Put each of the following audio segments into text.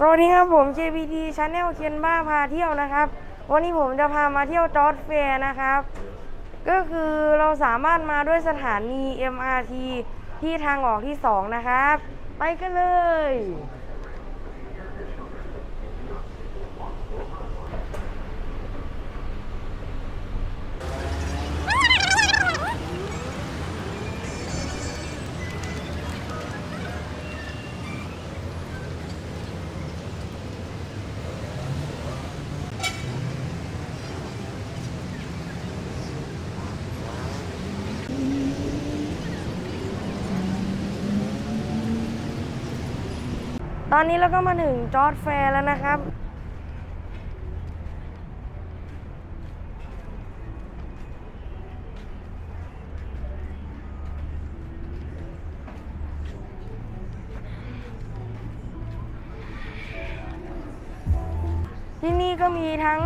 สวัสดีครับผม JPT Channel เคียนบ้าพาเที่ยวนะครับ วันนี้ผมจะพามาเที่ยวจอร์ดแฟร์นะครับ ก็คือเราสามารถมาด้วยสถานี MRT ที่ทางออกที่ 2 นะครับ ไปกันเลย ตอนนี้เราก็มาถึงจอร์ดแฟร์แล้วนะครับ ที่นี่ก็มีทั้ง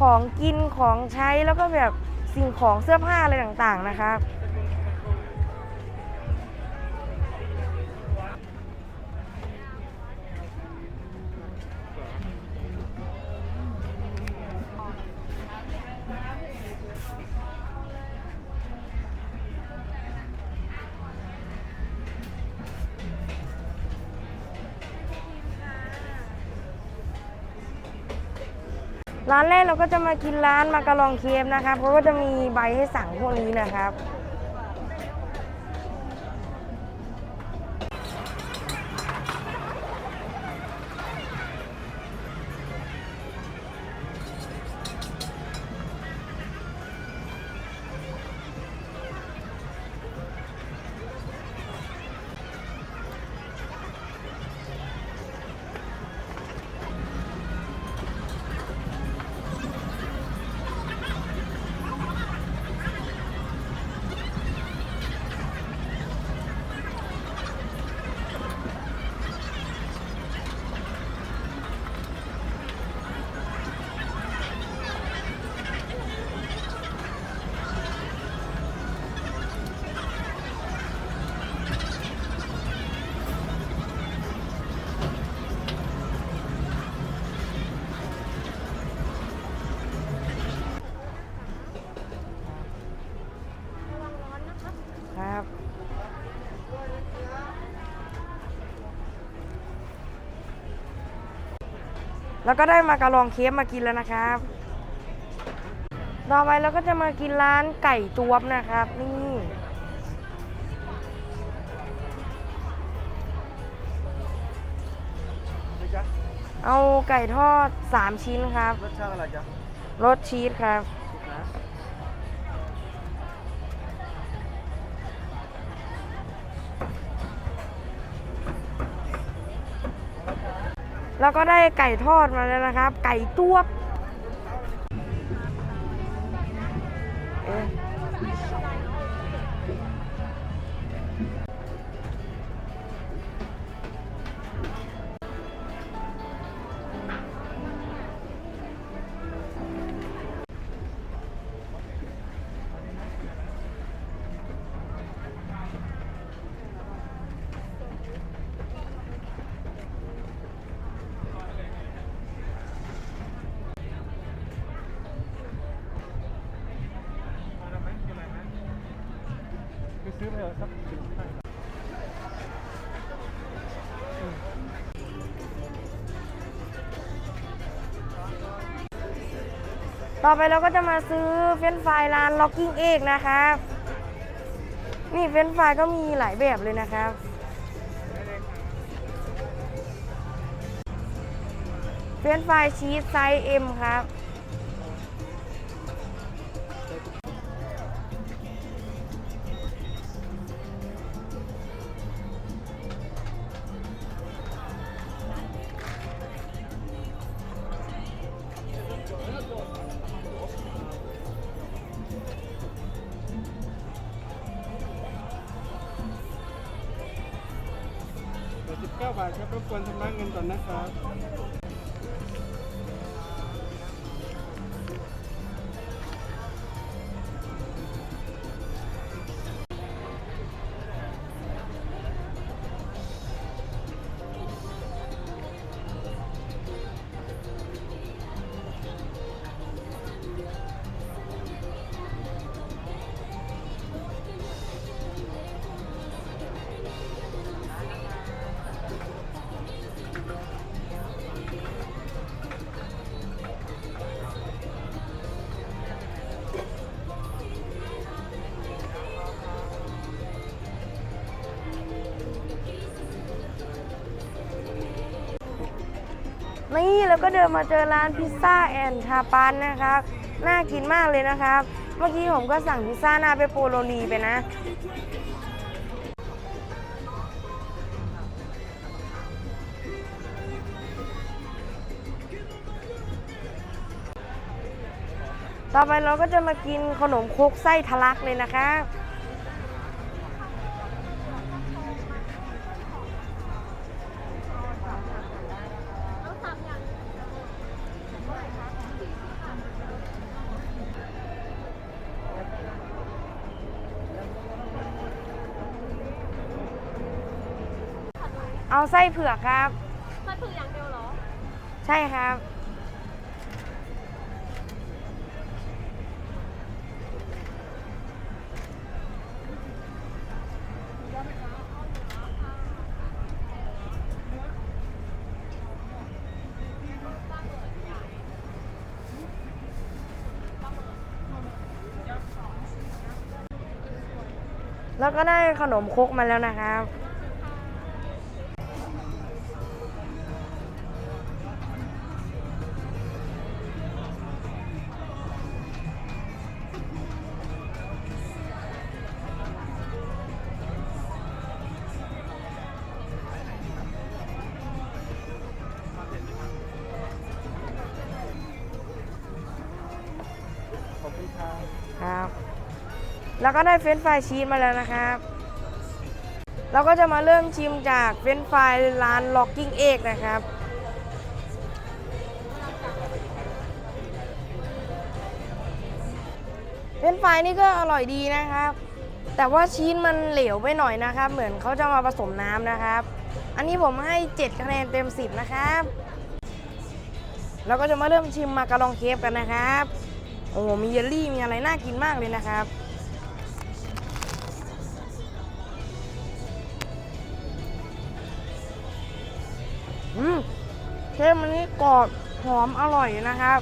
ของกินของใช้แล้วก็แบบสิ่งของเสื้อผ้าอะไรต่างๆนะครับ ร้านแรกเราก็จะมากินร้านมากะลองเคฟนะครับเพราะว่าจะมีใบให้สั่งพวกนี้นะครับ แล้วก็ได้มาการองเคฟมากินแล้วนะครับ ต่อไปเราก็จะมากินร้านไก่จวบนะครับ นี่นี่จ๊ะเอาไก่ทอด 3 ชิ้นครับ รสชาติอะไรจ๊ะรสชีสครับ แล้วก็ได้ไก่ทอดมาแล้วนะครับ ไก่ตัว ซื้อไปเถอะสักสิบห้าต่อไปเราก็จะมาซื้อเฟรนช์ฟรายร้าน Locking Egg นะครับ นี่เฟรนช์ฟรายก็มีหลายแบบเลยนะครับ เฟรนช์ฟรายชีสไซส์ M ครับ บาทครับรบกวนชำระเงินก่อนนะครับ นี่แล้วก็เดินมาเจอร้านพิซซ่าแอนทาปานนะครับ น่ากินมากเลยนะครับ เมื่อกี้ผมก็สั่งพิซซ่าหน้าเปปโปโรนีไปนะต่อไปเราก็จะมากินขนมครกไส้ทะลักเลยนะครับ เอาไส้เผือกครับ ไส้เผือกอย่างเดียวเหรอ ใช่ครับ แล้วก็ได้ขนมครกมาแล้วนะครับ ครับ แล้วก็ได้เฟรนช์ฟรายชีสมาแล้วนะครับ เราก็จะมาเริ่มชิมจากเฟรนช์ฟรายร้าน Locking Egg นะครับ เฟรนช์ฟรายนี่ก็อร่อยดีนะครับ แต่ว่าชีสมันเหลวไปหน่อยนะครับ เหมือนเขาจะมาผสมน้ำนะครับ อันนี้ผมให้ 7 คะแนนเต็ม 10 นะครับเราก็จะมาเริ่มชิมมาการองเคฟกันนะครับ โอ้โหมีเยลลี่มีอะไรน่ากินมากเลยนะครับ อืมเค้กมันนี่กรอบหอมอร่อยนะครับ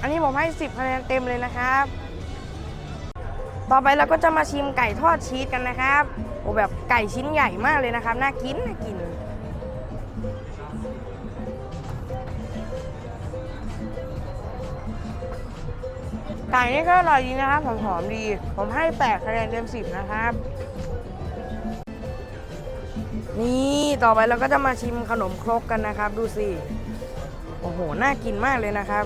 อันนี้ผมให้ 10คะแนนเต็มเลยนะครับ ต่อไปเราก็จะมาชิมไก่ทอดชีสกันนะครับ โอ้แบบไก่ชิ้นใหญ่มากเลยนะครับ น่ากินน่ากิน ไก่นี่ก็อร่อยดีนะครับหอมๆดี ผมให้แปดคะแนนเต็มสิบนะครับ นี่ต่อไปเราก็จะมาชิมขนมครกกันนะครับ ดูสิ โอ้โห น่ากินมากเลยนะครับ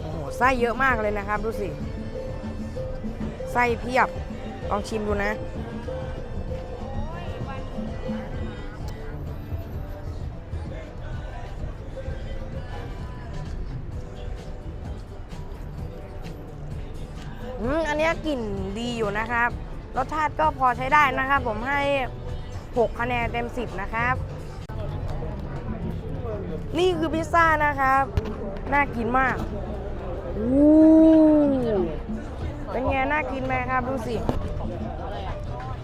โอ้โห ไส้เยอะมากเลยนะครับ ดูสิ ไส้เพียบ ลองชิมดูนะ นี้กลิ่นดีอยู่นะครับ รสชาติก็พอใช้ได้นะครับ ผมให้ 6 คะแนนเต็ม 10 นะครับ นี่คือพิซซ่านะครับ น่ากินมากอู้เป็นไงน่ากินไหมครับดูสิ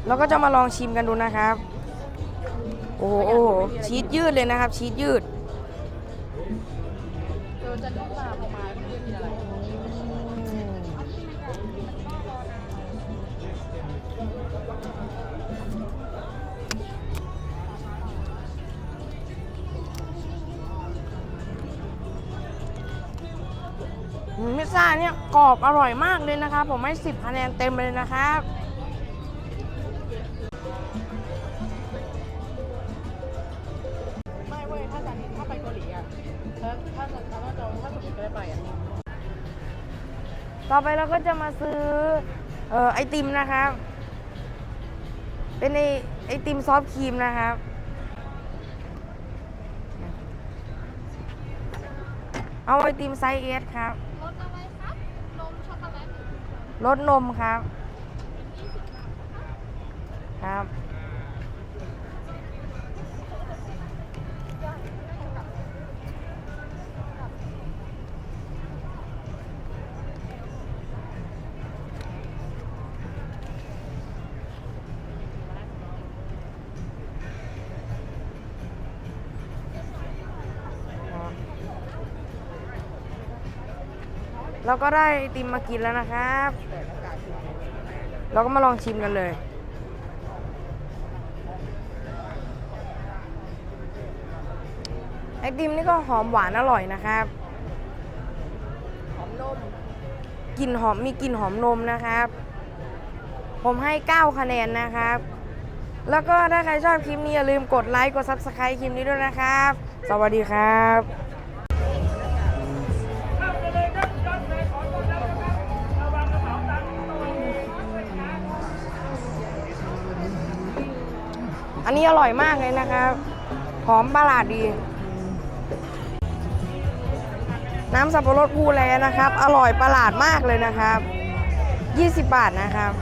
เราก็จะมาลองชิมกันดูนะครับ โอ้โหชีสยืดเลยนะครับ ชีสยืด พิซซ่าเนี่ยกรอบอร่อยมากเลยนะครับ ผมให้10คะแนนเต็มเลยนะครับไม่เว้ยถ้าจะถ้าไปเกาหลีอะถ้าถ้าถ้าถ้าเราถ้าสมมติจะได้ไปอะต่อไปเราก็จะมาซื้อเอ่อไอติมนะครับ เป็นไอไอติมซอฟต์ครีมนะครับเอาไอติมไซส์เอสครับ รสอะไรครับ นมช็อกโกแลต รสนมครับ ครับ เราก็ได้ไอติมมากินแล้วนะครับ เราก็มาลองชิมกันเลย ไอติมนี่ก็หอมหวานอร่อยนะครับ หอมนมกลิ่นหอมมีกลิ่นหอมนมนะครับ ผมให้ 9 คะแนนนะครับ แล้วก็ถ้าใครชอบคลิปนี้อย่าลืมกดไลค์ กด Subscribe คลิปนี้ด้วยนะครับ สวัสดีครับ นี้อร่อยมากเลยนะครับหอมประหลาดดี น้ำสับปะรดพูแลนะครับ อร่อยประหลาดมากเลยนะครับ 20 บาทนะครับ